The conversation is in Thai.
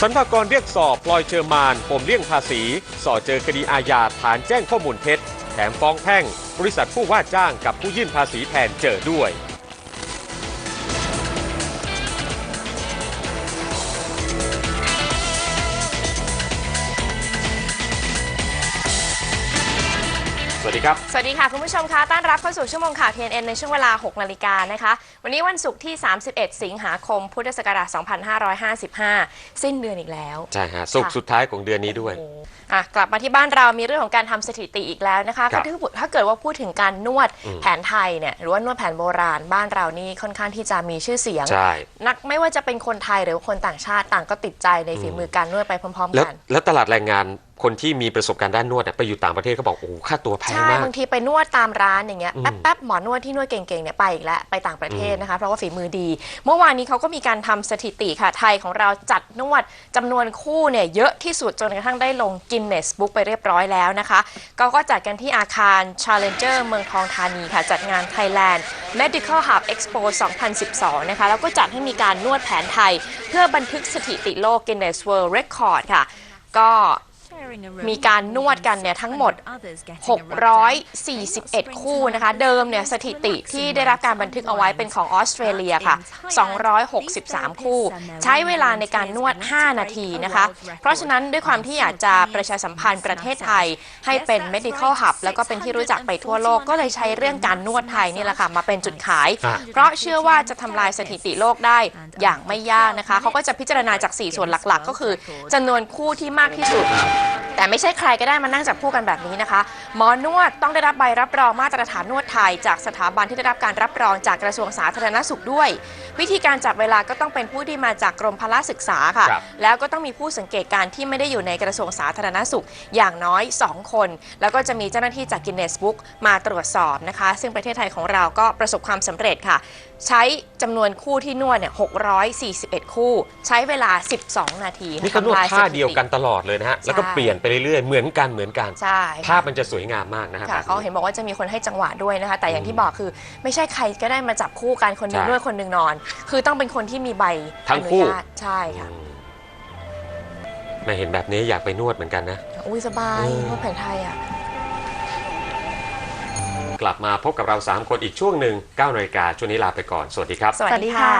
สรรพากรเรียกสอบปลอยเชอร์มานปมเลี่ยงภาษี สอเจอคดีอาญาฐานแจ้งข้อมูลเท็จ แถมฟ้องแพ่ง บริษัทผู้ว่าจ้างกับผู้ยื่นภาษีแทนเจอด้วย ดีครับ สวัสดีค่ะ คุณผู้ชมคะต้อนรับเข้าสู่ชั่วโมงข่าว TNN ในช่วงเวลา 6 นาฬิกานะคะ วันนี้วันศุกร์ที่ 31 สิงหาคม พุทธศักราช 2555 สิ้นเดือนอีกแล้ว ใช่ฮะสุกร์สุดท้ายของเดือนนี้ด้วยโอ้โหอะกลับมาที่บ้านเรามีเรื่องของการทำสถิติอีกแล้วนะคะครับถ้าถ้าเกิดว่าพูดถึงการนวดอืมแผนไทยเนี่ยหรือว่านวดแผนโบราณบ้านเรานี่ค่อนข้างที่จะมีชื่อเสียงใช่นักไม่ว่าจะเป็นคนไทยหรือว่าคนต่างชาติต่างก็ติดใจในฝีมือการนวดไปพร้อมแล้วๆกัน แล้วตลาดแรงงานคนที่มีประสบการณ์ด้านนวดเนี่ยไปอยู่ต่างประเทศเขาบอกโอ้โหค่าตัวแพงใช่มากบางทีไปนวดตามร้านอย่างเงี้ยอืมแป๊บๆหมอนวดที่นวดเก่งๆเนี่ยไปอีกแล้วไปต่างประเทศอืมนะคะเพราะว่าฝีมือดี เมื่อวานนี้เขาก็มีการทำสถิติค่ะไทยของเราจัดนวดจำนวนคู่เนี่ยเยอะที่สุดจนกระทั่งได้ลงกินเนสบุ๊กไปเรียบร้อยแล้วนะคะก็ก็จัดกันที่อาคาร Challenger เมืองทองธานีค่ะ จัดงาน Thailand Medical Hub Expo 2012 นะคะแล้วก็จัดให้มีการนวดแผนไทย เพื่อบันทึกสถิติโลก Guinness World Record ค่ะ ก็ มีการนวดกันเนี่ยทั้งหมด 641 คู่นะคะ เดิมเนี่ยสถิติที่ได้รับการบันทึกเอาไว้เป็นของออสเตรเลียค่ะ 263 คู่ ใช้เวลาในการนวด 5 นาทีนะคะ เพราะฉะนั้นด้วยความที่อยากจะประชาสัมพันธ์ประเทศไทย ให้เป็น medical hub แล้วก็เป็นที่รู้จักไปทั่วโลกก็เลยใช้เรื่องการนวดไทยนี่แหละค่ะมาเป็นจุดขายอะเพราะเชื่อว่าจะทำลายสถิติโลกได้อย่างไม่ยากนะคะเขาก็จะพิจารณาจาก 4 ส่วนหลักๆ ก็คือจำนวนคู่ที่มากที่สุด แต่ไม่ใช่ใครก็ได้มานั่งจับคู่กันแบบนี้นะคะ หมอนวดต้องได้รับใบรับรองมาตรฐานนวดไทย จากสถาบันที่ได้รับการรับรองจากกระทรวงสาธารณสุขด้วย วิธีการจับเวลาก็ต้องเป็นผู้ที่มาจากกรมพละศึกษาค่ะ ครับ แล้วก็ต้องมีผู้สังเกตการณ์ที่ไม่ได้อยู่ในกระทรวงสาธารณสุขอย่างน้อย 2 คน แล้วก็จะมีเจ้าหน้าที่จากกินเนสบุ๊กมาตรวจสอบนะคะ ซึ่งประเทศไทยของเราก็ประสบความสำเร็จค่ะ ใช้จำนวนคู่ที่นวดเนี่ย641 คู่ ใช้เวลา 12 นาทีนี่ก็นวดทำลยท่าสถิติเดียวกันตลอดเลยนะฮะ แล้วก็ใช่ เปลี่ยนไปเรื่อยๆ เหมือนกันเหมือนกัน ใช่ภาพมันจะสวยงามมากนะฮะค่ะแบบเขานี้เห็นบอกว่าจะมีคนให้จังหวะด้วยนะคะ แต่อย่างอืมที่บอกคือไม่ใช่ใครก็ได้มาจับคู่กันคนหนึงใช่ด้วยคนหนึงนอน คือต้องเป็นคนที่มีใบทั้งอนุคู่ญาตใช่ค่ะอืมแม่เห็นแบบนี้อยากไปนวดเหมือนกันนะ อุ้ยสบายอืม นวดแผนไทยอะ กลับมาพบกับเรา 3 คนอีกช่วงหนึ่ง9นาฬิกาช่วงนี้ลาไปก่อน สวัสดีครับ สวัสดีค่ะ